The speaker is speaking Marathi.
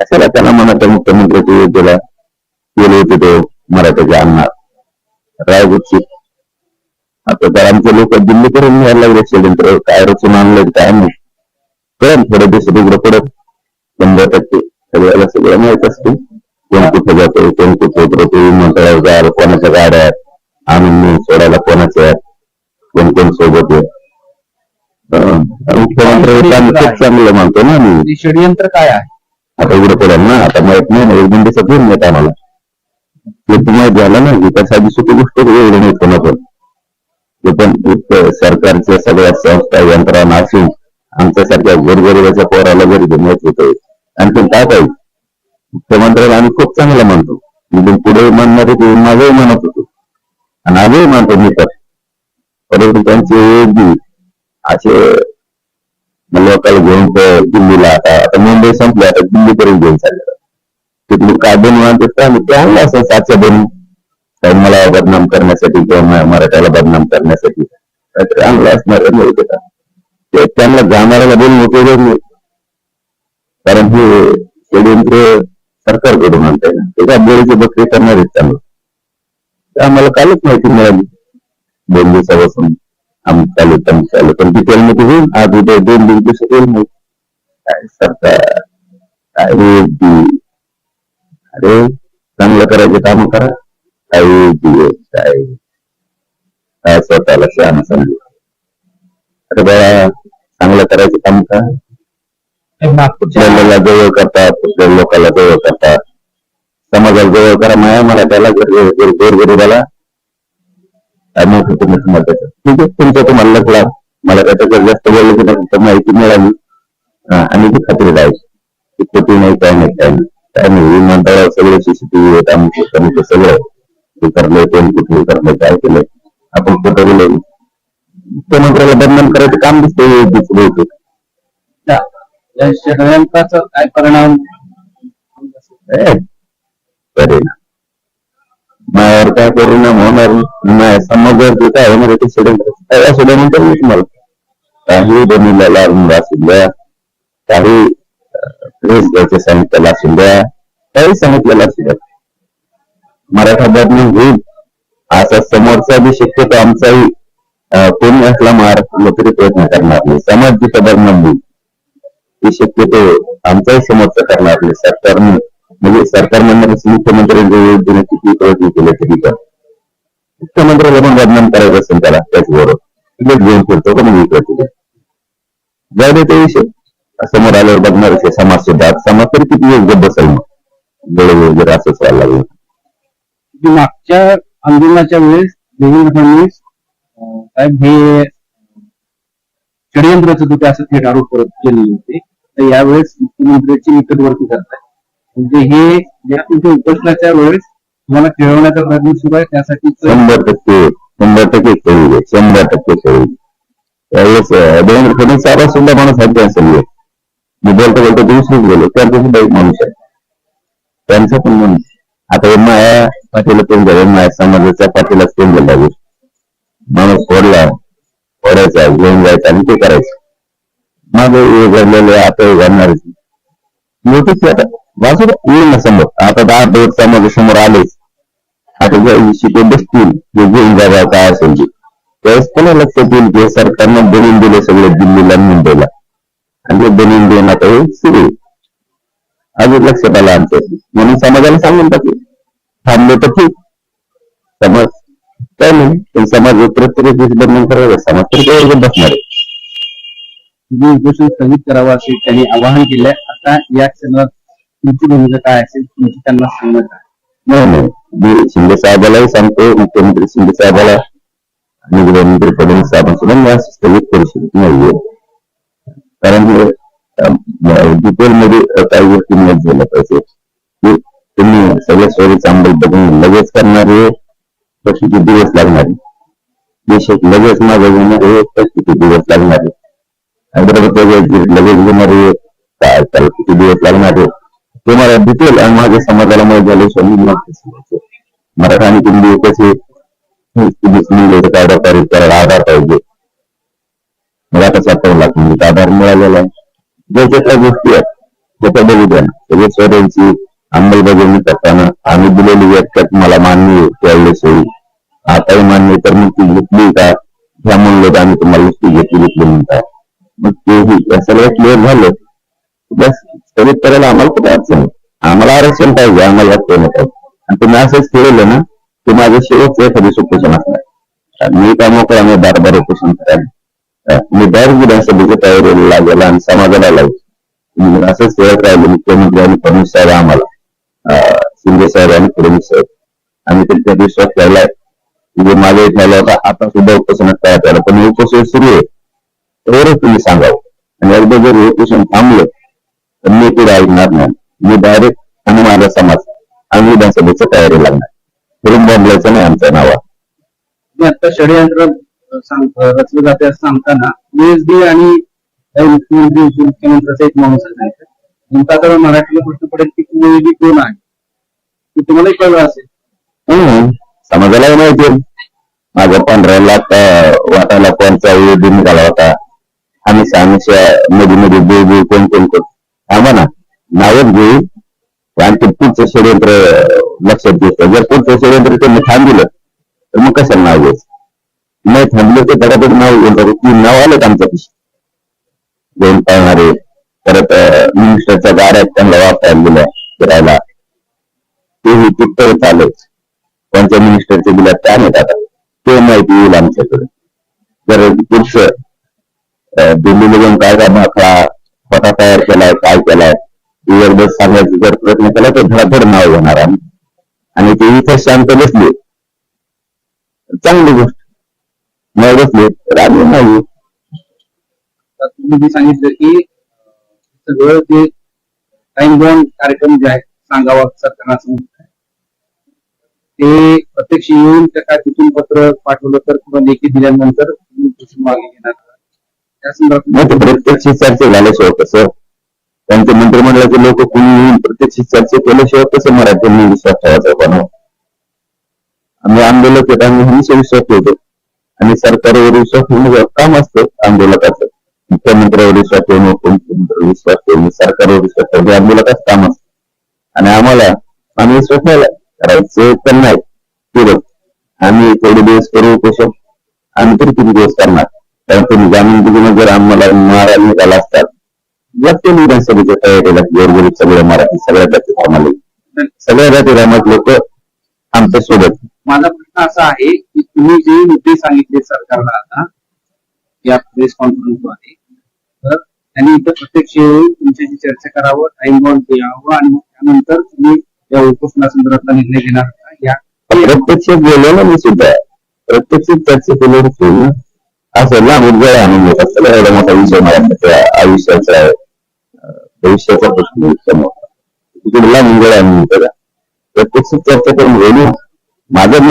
त्याला मनाच्या मुख्यमंत्र्याच्या योग्यला केले होते तो मराठ्याचे आणणार रायगडची आता तर आमचे लोक दिल्ली करून यायला लागले षडयंत्र काय रचून आणलं काय नाही. कळण थोडे दिवस तिकडे पडत. शंभर टक्के. सगळ्याला सगळं माहीत असते. कोण कुठे जातो कोण कुठे उतरतो विमानतळावर जायला कोणाच्या गाड्या आणून सोडायला कोणाच्या कोण कोण सोबत आहे. मुख्यमंत्री खूप चांगलं मानतो ना आम्ही ते षडयंत्र काय आहे? आता उघडं पडेल ना आता माहीत नाही ना एक दोन दिवसात येऊन येत आम्हाला. ते तुम्हाला झालं ना की त्या साधी सोपी गोष्ट एवढं नाही कोणा पण ते पण सरकारच्या सगळ्या संस्था यंत्रणा असून आमच्यासारख्या गोरगरिबाच्या पोराला जरी माहीत होतं आणखी काय पाहिजे मुख्यमंत्र्याला आम्ही खूप चांगलं मानतो मी पुढे मानणारे ते माझंही मानत होतो. आणि आजही मानतो मी तर परंतु त्यांचे योगी असे लोकांना घेऊन दिल्लीला आता आता मुंबई संपली आता दिल्लीपर्यंत घेऊन चालले तिथले कायदे दोन मानतात ते आणलं असं सातशे बनून काही मला बदनाम करण्यासाठी किंवा मराठ्याला बदनाम करण्यासाठी काहीतरी आणलं असणार आहे का? ते त्यांना जाणाऱ्याला बोलून उपयोग नाही कारण हे षडयंत्र सरकारकडून आणताय ना. ते काय बोलीचे बकरी करणार आहेत त्यांना आम्हाला कालच माहिती मिळाली. दोन दिवसापासून. आम्ही चालू तम चालू पण डिटेल मध्ये होईल आज उद्या दोन दोन दिवस होईल मग काय सरकार काय ती अरे चांगलं करायचे काम करा काही दिवस काय काय स्वतःला शहाणा समजू अरे बाळा चांगलं करायचं काम का ते नागपूरच्या आपल्याला जवळ करतात कुठल्या लोकांना तुम्ही तुम्हाला त्याच्यात ठीक आहे? तुमचं तुम्हाला लक्षला मला त्याच्यात जास्त बोललं की नाही, तर माहिती मिळाली. हा, आणि ती खात्री राहायची. ती खोटी नाही काय नाही काय नाही. काय नाही विमानतळावर सगळे सीसीटीव्ही आहेत आमचे कमी सगळं. हे करलंय कोण कुठे करलंय काय केलंय आपण कुठं गेलो मुख्यमंत्र्याला बदनाम करायचं काम दिसतंय होतं षडयंत्राचा काय परिणाम? परिणाम मायावर काय परिणाम होणार नाही. समाजावर जे काय होणार ते सोडवणार काय असू मी तुम्हाला. काही बनवलेला असू द्या. काही प्रेस घ्यायचे सांगितलेला असू द्या. काही सांगितलेलं असू द्या. मराठा बातमी होईल. असा समोरचा बी शक्यतो आमचाही कोणी असला महाराष्ट्राला तरी प्रयत्न करणार नाही. समाज जिथं बदनाम होईल ही शक्यतो आमचाही समोरचा करणार नाही. सरकारने म्हणजे सरकार म्हणणार मुख्यमंत्र्यांच्या देण्याची ती प्रयत्न केले तरी पण मुख्यमंत्र्याला पण बदनाम करायचं असेल त्याला त्याचबरोबर तिथेच घेऊन फिरतो का मग इकडे तिथे जाऊ दे ते विषय. समोर आल्यावर बघणार विषय समाज सुद्धा. समाज तरी किती योग्य बसेल मग? वेळोवेळी वगैरे असंच व्हायला लागलं. म्हणजे मागच्या आंदोलनाच्या वेळेस देवेंद्र फडणवीस साहेब हे षडयंत्राचे होते असं थेट आरोप करत केलेले होते. तर यावेळेस मुख्यमंत्र्यांची निकटवर्ती करताय म्हणजे हे ज्या तुमच्या उपोषणाच्या वेळेस तुम्हाला खेळवण्याचा प्रयत्न सुरू आहे त्यासाठी शंभर टक्के शंभर टक्के खेळू दे शंभर टक्के खेळू दे. त्यावेळेस देवेंद्र फडणवीस सारा सुद्धा माणूस आहे असेल हे. मी बोलतो बोलतो दिवशीच गेलो त्यांचा सुद्धा एक माणूस आहे त्यांचा पण माणूस आता माया पाटील कोण झालं माया समाजाच्या पाठीलाच कोण झाला माणूस फोडला फोडायचा घेऊन जायचा आणि ते करायचं. मग हे घडलेलं आहे, आता हे घडणारच मोठीच आता वाचू येईल ना समोर. आता दहा दोन समाजा समोर आलेच. आता ज्या दिवशी बसतील. जे घेऊन जागा काय असेल जे त्यावेळेस पुन्हा लक्षात येईल की सरकारनं बनवून दिले सगळे दिल्लीला मुंबईला. आणि ते बनवून देणं आता हे सुरू अजून लक्षात आलं आमचं म्हणून समाजाला सांगून टाकले थांबले तर ठीक. समाज काय नाही. पण समाज प्रत्येक दिवशी बदनाम करायचा समाज तरी काही बसणार आहे. जी उपोषण स्थगित करावं असे त्यांनी आवाहन केलंय. आता या क्षणात तुमची म्हणजे भूमिका काय असेल तुमची त्यांना सांगत नाही नाही. मी शिंदे साहेबालाही सांगतो मुख्यमंत्री शिंदे साहेबाला आणि गृहमंत्री फडणवीस साहेबांसुद्धा मी स्थगित करू शकत नाहीये. कारण डिटेलमध्ये काही गोष्टी माहीत झाल्या पाहिजे की तुम्ही सगळे सोयीचा अंमल बघून लगेच करणारे तर किती दिवस लागणार देशात लगेच मागे घेणारे तर किती दिवस लागणारे हैदराबाद लगेच घेणारे काय? त्याला किती दिवस लागणारे ते मला भेटेल आणि माझ्या समाजाला माहीत झाल्याशिवाय मी मराठा आणि हिंदी कसे मुस्लिम कायदा पारित करायला आधार पाहिजे. मला कसा सत्तावन्न लाख म्हणजे आधार मिळालेला आहे. ज्या त्या गोष्टी आहेत त्याच्या बघू द्या ना. सगळे सोयऱ्यांची अंमलबजावणी करताना आम्ही दिलेली व्याख्यात मला मान्य आहे त्यावेळेस होईल आताही मान्य तर मग ती घेतली का? ह्या म्हणलं आम्ही तुम्हाला नुसती घेतली घेतली म्हणताय मग तेही या सगळं क्लिअर झालं. बस. स्थगित करायला आम्हाला कुठे अडचण आम्हाला आरक्षण पाहिजे आम्हाला यात काही पाहिजे. आणि तुम्ही असंच केलेलं ना ते माझं शेवटचं एखादी सुपोषण असणार मी काय मोकळा मी बारबार उपोषण करायला? मी डायरेक्ट विधानसभेच्या तयारी लागेल आणि समाजाला लागेल. असंच ठेवत राहिले मुख्यमंत्री आणि फडणवीस साहेब आम्हाला. अं, शिंदे साहेब आणि फडणवीस साहेब. आम्ही त्यांच्या विश्वास ठेवलाय म्हणजे माझ्या ठेवला होता आता सुद्धा उपोषणात तयार झालं पण उपोषण सुरू आहे. तरच तुम्ही सांगावं. आणि एकदा जर उपोषण थांबलं तर मी पुढे ऐकणार नाही मी डायरेक्ट आणि माझा समाज आणि विधानसभेच्या तयारी लागणार. फिरून बदलायचं नाही आमच्या नावा आणि आता षडयंत्र रचलं जाते असं सांगताना यूएसडी आणि मुख्यमंत्री उपमुख्यमंत्र्याचा एक माणूस आहे. नेमका आता मराठीला प्रश्न पडेल की यूएसडी कोण आहे? तुम्हालाही कळलं असेल. हम्म. समाजालाही माहिती आहे. माझ्या पंधरा लाख अं, वाटायला कोणचा निघाला होता? आम्ही सानुच्या मध्ये मध्ये कोण कोण कोण? थांबा ना नावच घेऊ आणि ते पुढचं षडयंत्र लक्षात घेत जर पुढचं षडयंत्र त्यांनी थांबलं तर मग कशाला नाव घ्यायचं? नाही थांबलं ते धडापट नाव घेऊन टाकू. ती नाव आलं आमच्या पिशी दोन पाळणारे परत मिनिस्टरच्या गाड्यात त्यांना वापरायला दिल्या फिरायला. तेही तिथं चालू त्यांच्या मिनिस्टरचे दिल्या त्या नाही आता? ते माहिती येईल आमच्याकडे. जर पुढचं अं, दिल्लीला जाऊन काय काय भाखळा स्वतः तयार केलाय काय केलाय. हे सांगायचा जर प्रयत्न केला तर धडाधड नाव घेणार आम्ही आणि ते इथे शांत बसले. चांगली गोष्ट. नाही बसले. तर आम्ही नाही तुम्ही जे सांगितलं की सगळं ते टाइम दोन कार्यक्रम जे आहे सांगावा सरकारना असं ते प्रत्यक्ष येऊन त्या काय तिथून पत्र पाठवलं तर किंवा लेखी दिल्यानंतर मागे घेणार त्या संदर्भात नाही ते प्रत्यक्ष चर्चा झाल्याशिवाय कसं त्यांचे मंत्रिमंडळाचे लोक कुणी येऊन प्रत्यक्ष चर्चा केल्याशिवाय कसं मराठ्यांनी विश्वास ठेवायचा पण आम्ही आंदोलक येत आम्ही हमेशा विश्वास ठेवतो. आणि सरकारवर विश्वास ठेवणं काम असतं आंदोलकाचं. मुख्यमंत्र्यावर विश्वास ठेवणं उपमुख्यमंत्र्यावर विश्वास ठेवणं सरकारवर विश्वास ठेवणं हे आंदोलकाचं काम असतं. आणि आम्हाला आम्ही विश्वास ठेवला करायचं तर नाही. केलं आम्ही थोडे दिवस करू कसं आम्ही तरी किती दिवस करणार? कारण तुम्ही जामीन दिली जर आम्हाला मारायला निघाला असतात लागते विधानसभेच्या तयारीला गोरगरीब सगळे मराठी सगळ्या जाती धर्माला सगळ्या जाती धर्मात लोक आमच्यासोबत. माझा प्रश्न असा आहे की तुम्ही जे मुद्दे सांगितले सरकारला आता या प्रेस कॉन्फरन्सद्वारे तर त्यांनी इथं प्रत्यक्ष येऊन तुमच्याशी चर्चा करावं टाइम बॉन्ड द्यावं आणि मग त्यानंतर तुम्ही या उपोषणासंदर्भातला निर्णय घेणार का? या प्रत्यक्ष गेलो ना मी सुद्धा. प्रत्यक्ष चर्चा होईल ना. असं लांब उद्गळ आणून देतात त्याला एवढा मोठा विषय मला त्या आयुष्याचा भविष्याचा प्रश्न आहे इतका आणून देतात प्रत्यक्ष चर्चा करून होईल माझं